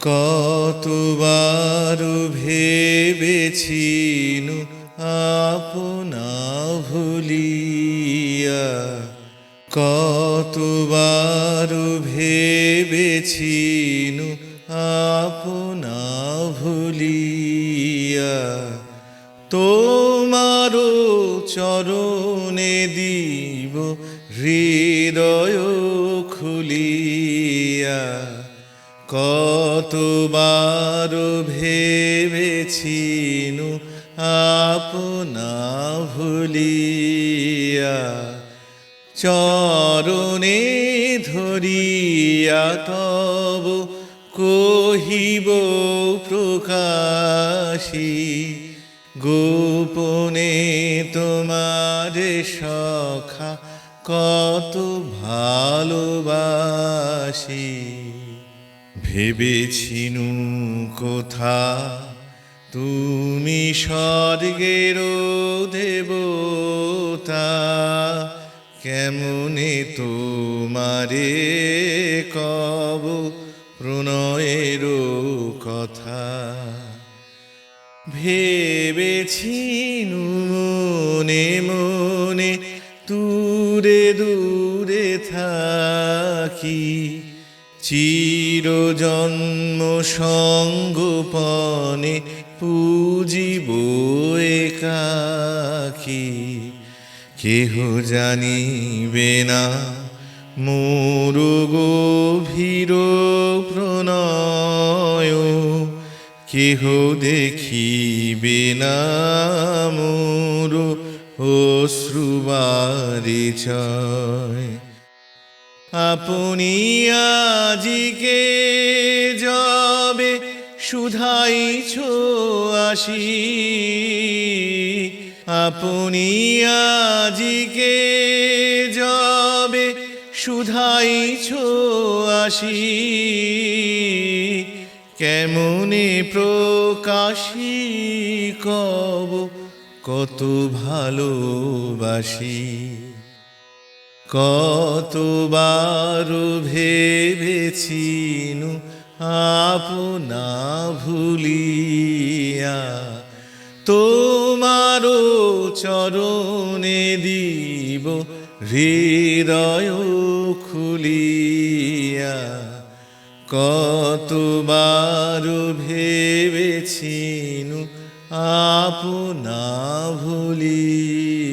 কতবার ভেবেছিনু আপনা ভুলিয়া? কতবার ভেবেছিনু আপনা ভুলিয়া? তোমারও চরণে দিব হৃদয় খুলিয়া। কতবার ভেবেছিনু আপনা ভুলিয়া চরণে ধরিয়া তব কহিব প্রকাশী গোপনে তোমার সখা কত ভালোবাসি। ভেবেছিনু কোথা? তুমি স্বর্গের দেবতা কেমনে তোমারে কব প্রণয়ের কথা? ভেবেছিনু মনে মনে দূরে দূরে থাকি চির জন্ম সঙ্গোপনে পুজিব একাকি কেহ জানিবে না মোর গভীর প্রণয়। কেহ দেখিবে না মোর অশ্রুবারি চয় আপনি আজিকে যাবে সুধাইছ আসি আপনি আজিকে যাবে সুধাইছ আসি কেমনে প্রকাশী কব কত ভালোবাসি। কতবার ভেবেছিনু আপনা ভুলিয়া? তোমারও চরণে দিব হৃদয় খুলিয়া। কতবার ভেবেছিনু আপনা ভুলিয়া?